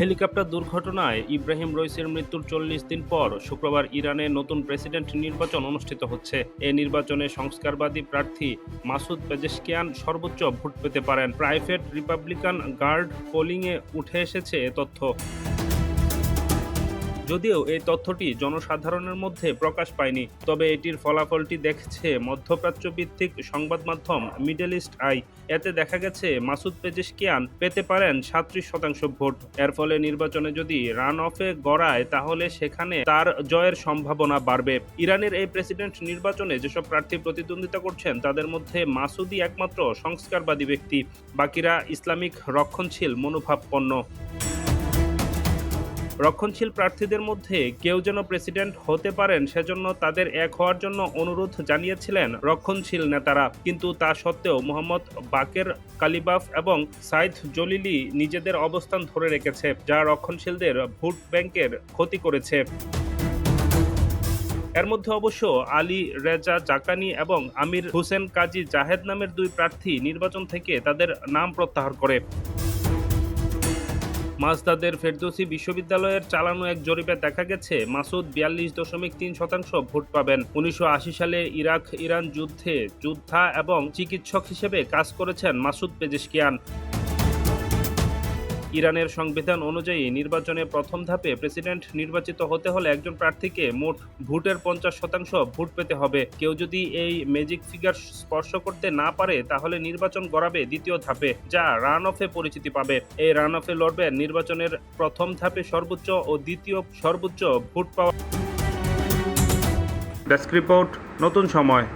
Helicopter দুর্ঘটনায় ইব্রাহিম রইসের মৃত্যুর চল্লিশ দিন পর শুক্রবার ইরানে নতুন প্রেসিডেন্ট নির্বাচন অনুষ্ঠিত হচ্ছে। এ নির্বাচনে সংস্কারবাদী প্রার্থী মাসুদ পেজেশকিয়ান সর্বোচ্চ ভোট পেতে পারেন। প্রাইভেট রিপাবলিকান গার্ড পোলিংয়ে উঠে এসেছে এ তথ্য। যদিও এই তথ্যটি জনসাধারণের মধ্যে প্রকাশ পায়নি, তবে এটির ফলাফলটি দেখছে মধ্যপ্রাচ্য ভিত্তিক সংবাদ মাধ্যম মিডল ইস্ট আই। এতে দেখা গেছে, মাসুদ পেজেশকিয়ান পেতে পারেন সাত্রিশ শতাংশ ভোট। এর ফলে নির্বাচনে যদি রান অফে গড়ায়, তাহলে সেখানে তার জয়ের সম্ভাবনা বাড়বে। ইরানের এই প্রেসিডেন্ট নির্বাচনে যেসব প্রার্থী প্রতিদ্বন্দ্বিতা করছেন, তাদের মধ্যে মাসুদই একমাত্র সংস্কারবাদী ব্যক্তি। বাকিরা ইসলামিক রক্ষণশীল, মনোভাবপন্ন। রক্ষণশীল প্রার্থীদের মধ্যে কেউ যেন প্রেসিডেন্ট হতে পারেন সেজন্য তাদের এক হওয়ার জন্য অনুরোধ জানিয়েছিলেন রক্ষণশীল নেতারা। কিন্তু তা সত্ত্বেও মোহাম্মদ বাকের কালিবাফ এবং সাইদ জলিলি নিজেদের অবস্থান ধরে রেখেছে, যা রক্ষণশীলদের ভোট ব্যাংকের ক্ষতি করেছে। এর মধ্যে অবশ্য আলী রেজা জাকানি এবং আমির হোসেন কাজী জাহেদ নামের দুই প্রার্থী নির্বাচন থেকে তাদের নাম প্রত্যাহার করে। মাসদাদের ফেরদৌসি বিশ্ববিদ্যালয়ের চালানো এক জরিপে দেখা গেছে, মাসুদ বিয়াল্লিশ দশমিক তিন শতাংশ ভোট পাবেন। উনিশশো আশি সালে ইরাক, ইরান যুদ্ধে, যোদ্ধা এবং চিকিৎসক হিসেবে কাজ করেছেন মাসুদ পেজেশকিয়ান। ইরানের সংবিধান অনুযায়ী নির্বাচনে প্রথম ধাপে প্রেসিডেন্ট নির্বাচিত হতে হলে একজন প্রার্থীকে মোট ভোটের পঞ্চাশ শতাংশ ভোট পেতে হবে। কেউ যদি এই ম্যাজিক ফিগার স্পর্শ করতে না পারে, তাহলে নির্বাচন গড়াবে দ্বিতীয় ধাপে, যা রান অফে পরিচিতি পাবে। এই রান অফে লড়বেন নির্বাচনের প্রথম ধাপে সর্বোচ্চ ও দ্বিতীয় সর্বোচ্চ ভোট পাওয়া। ডেস্ক রিপোর্ট, নতুন সময়।